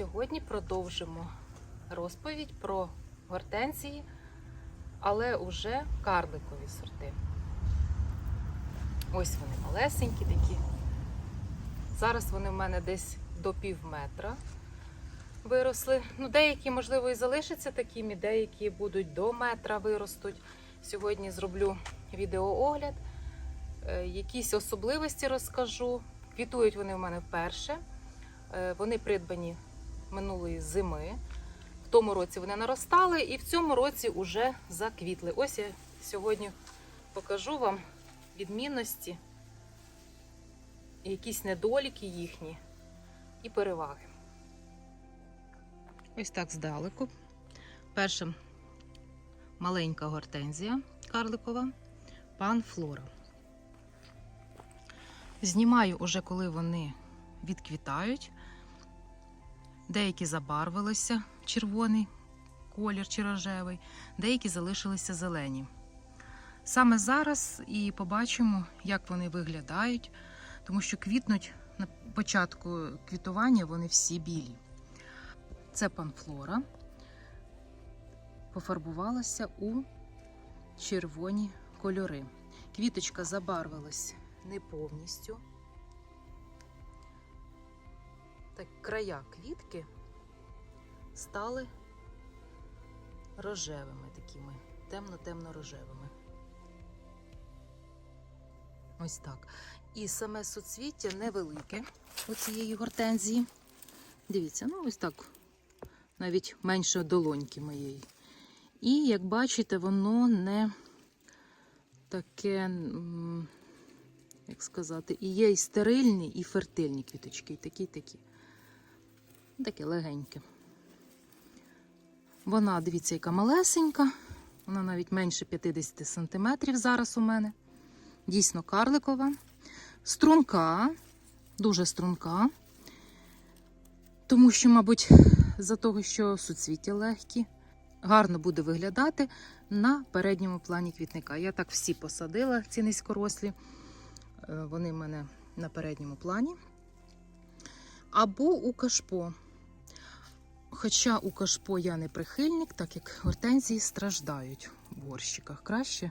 Сьогодні продовжимо розповідь про гортензії, але уже карликові сорти. Ось вони малесенькі такі. Зараз вони в мене десь до пів метра виросли. Ну, деякі, можливо, і залишаться такими, деякі будуть до метра виростуть. Сьогодні зроблю відеоогляд, е, якісь особливості розкажу. Квітують вони в мене вперше. Е, Вони придбані минулої зими. В тому році вони наростали і в цьому році вже заквітли. Ось я сьогодні покажу вам відмінності, якісь недоліки їхні і переваги. Ось так здалеку. Першим маленька гортензія карликова, пан Флора. Знімаю уже, коли вони відквітають. Деякі забарвилися червоний колір чи рожевий, деякі залишилися зелені. Саме зараз і побачимо, як вони виглядають, тому що квітнуть на початку квітування вони всі білі. Це панфлора пофарбувалася у червоні кольори. Квіточка забарвилась не повністю. Так, края квітки стали рожевими такими, темно-темно-рожевими. Ось так. І саме суцвіття невелике у цієї гортензії. Дивіться, ну ось так, навіть менше долоньки моєї. І, як бачите, воно не таке, як сказати, і є і стерильні, і фертильні квіточки, і такі, і такі. Таке легеньке. Вона, дивіться, яка малесенька. Вона навіть менше 50 см зараз у мене. Дійсно карликова. Струнка, дуже струнка. Тому що, мабуть, за того, що суцвіття легкі, гарно буде виглядати на передньому плані квітника. Я так всі посадила, ці низькорослі. Е, Вони в мене на передньому плані. Або у кашпо. Хоча у кашпо я не прихильник, так як гортензії страждають в горщиках. Краще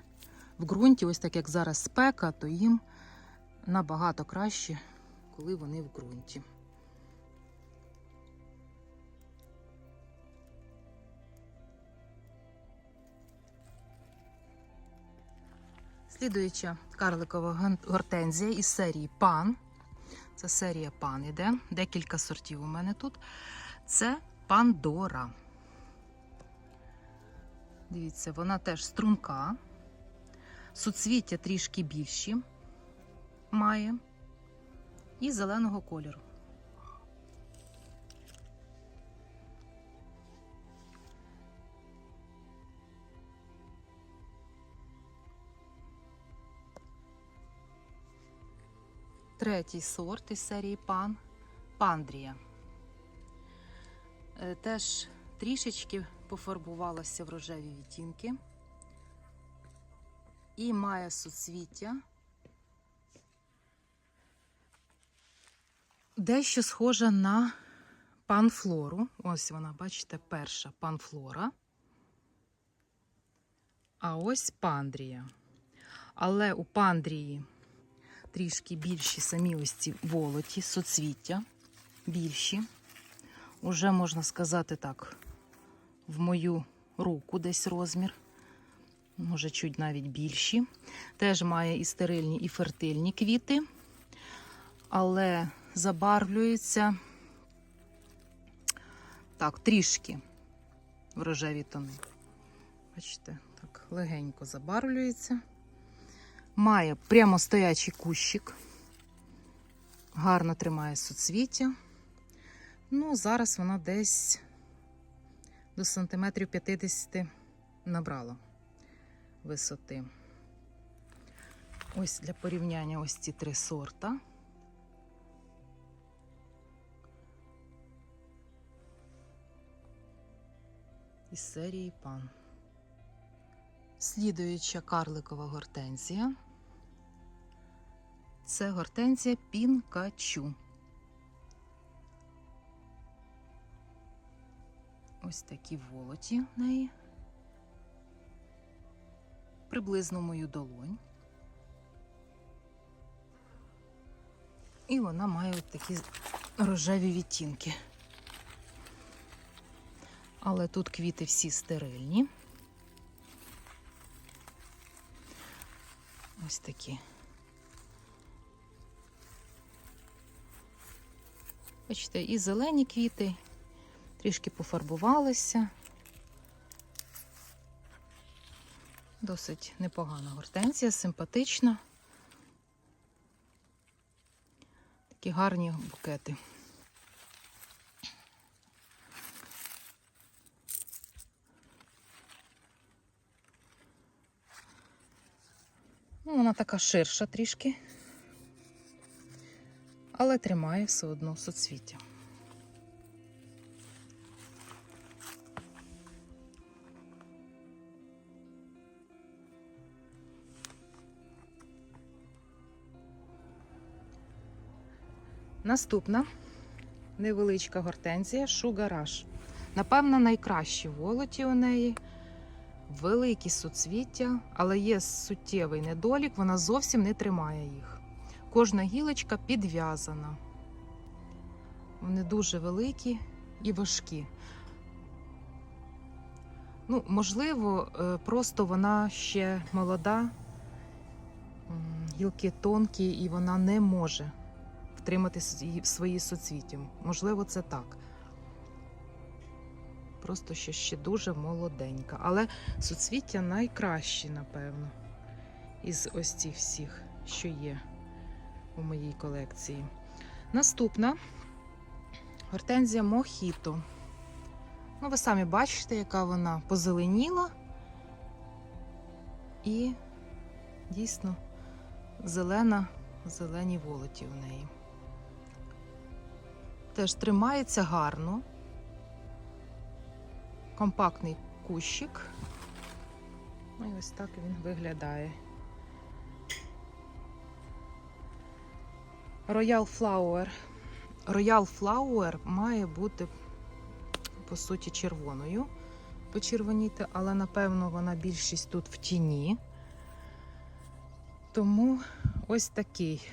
в ґрунті, ось так як зараз спека, то їм набагато краще, коли вони в ґрунті. Слідуюча карликова гортензія із серії Пан. Це серія Пан іде. Декілька сортів у мене тут. Це Пандора. Дивіться, вона теж струнка. Суцвіття трішки більші має. І зеленого кольору. Третій сорт із серії Пан Пандрія. Е, Теж трішечки пофарбувалася в рожеві відтінки і має суцвіття. Дещо схожа на панфлору. Ось вона, бачите, перша панфлора. А ось пандрія. Але у пандрії трішки більші самі ось ці волоті, соцвіття більші. Уже можна сказати так, в мою руку десь розмір. Може, чуть навіть більші. Теж має і стерильні, і фертильні квіти, але забарвлюється так, трішки в рожеві тони. Бачите, так легенько забарвлюється. Має прямо стоячий кущик. Гарно тримає суцвіття. Ну, зараз вона десь до сантиметрів 50 набрала висоти. Ось для порівняння ось ці три сорта. Із серії пан. Слідуюча карликова гортензія. Це гортензія пінкачу. Ось такі волоті в неї. Приблизно мою долонь. І вона має от такі рожеві відтінки. Але тут квіти всі стерильні. Ось такі. Бачите, і зелені квіти, трішки пофарбувалися. Досить непогана гортензія, симпатична. Такі гарні букети. Ну, вона така ширша трішки, але тримає все одно соцвіття. Наступна невеличка гортензія Шугараш. Напевно, найкращі волоті у неї. Великі суцвіття, але є суттєвий недолік, вона зовсім не тримає їх. Кожна гілочка підв'язана. Вони дуже великі і важкі. Ну, можливо, е, просто вона ще молода, гілки тонкі, і вона не може втримати свої- суцвіття. Можливо, це так. Просто що ще дуже молоденька. Але суцвіття найкращі, напевно, із ось цих всіх, що є у моїй колекції. Наступна гортензія Мохіто. Ну, ви самі бачите, яка вона позеленіла і дійсно зелена, зелені волоті у неї. Теж тримається гарно. Компактний кущик. Ну і ось так він виглядає. Royal Flower. Royal Flower має бути, по суті, червоною. Почервоніти, але напевно вона більшість тут в тіні. Тому ось такий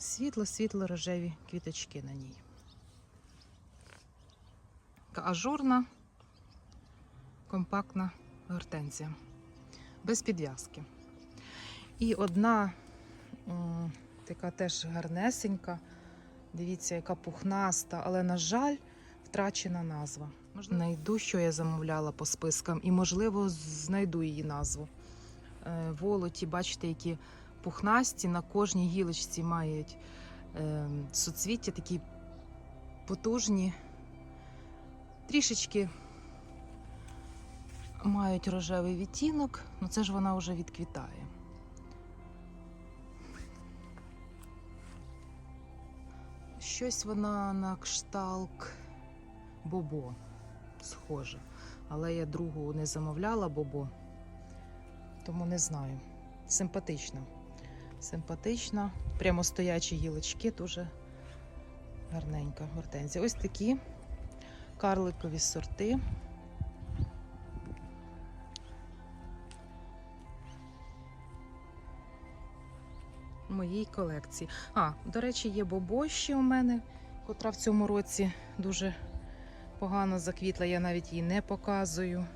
світло-світло рожеві квіточки на ній. Така ажурна, компактна гортензія. Без підв'язки. І одна така теж гарнесенька. Дивіться, яка пухнаста, але, на жаль, втрачена назва. Знайду, що я замовляла по спискам, і, можливо, знайду її назву. Е, Волоті, бачите, які пухнасті на кожній гілочці мають е, суцвіття такі потужні трішечки мають рожевий відтінок, ну це ж вона вже відквітає. Щось вона на кшталт бобо схоже. Але я другу не замовляла бобо, тому не знаю. Симпатична. Симпатична, прямо стоячі гілочки, дуже гарненька гортензія. Ось такі карликові сорти. Моїй колекції. А, до речі, є бобощі у мене, котра в цьому році дуже погано заквітла, я навіть її не показую.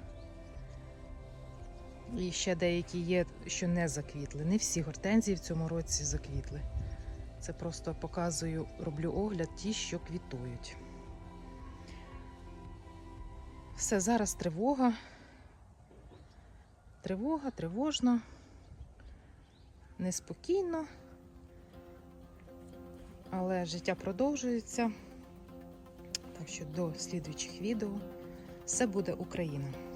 І ще деякі є, що не заквітли. Не всі гортензії в цьому році заквітли. Це просто показую, роблю огляд ті, що квітують. Все, зараз тривога. Тривога, тривожно, неспокійно. Але життя продовжується. Так що до слідуючих відео все буде Україна.